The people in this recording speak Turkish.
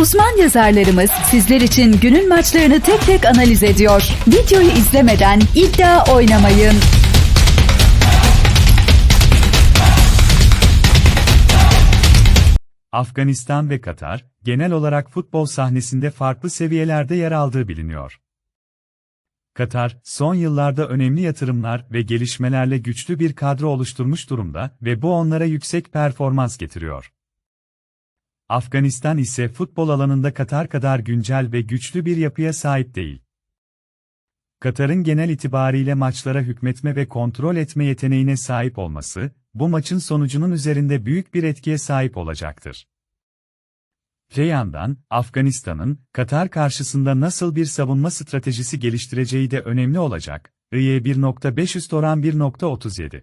Uzman yazarlarımız sizler için günün maçlarını tek tek analiz ediyor. Videoyu izlemeden iddia oynamayın. Afganistan ve Katar, genel olarak futbol sahnesinde farklı seviyelerde yer aldığı biliniyor. Katar, son yıllarda önemli yatırımlar ve gelişmelerle güçlü bir kadro oluşturmuş durumda ve bu onlara yüksek performans getiriyor. Afganistan ise futbol alanında Katar kadar güncel ve güçlü bir yapıya sahip değil. Katar'ın genel itibariyle maçlara hükmetme ve kontrol etme yeteneğine sahip olması, bu maçın sonucunun üzerinde büyük bir etkiye sahip olacaktır. Öte yandan, Afganistan'ın, Katar karşısında nasıl bir savunma stratejisi geliştireceği de önemli olacak. IE 1.5 üst oran 1.37.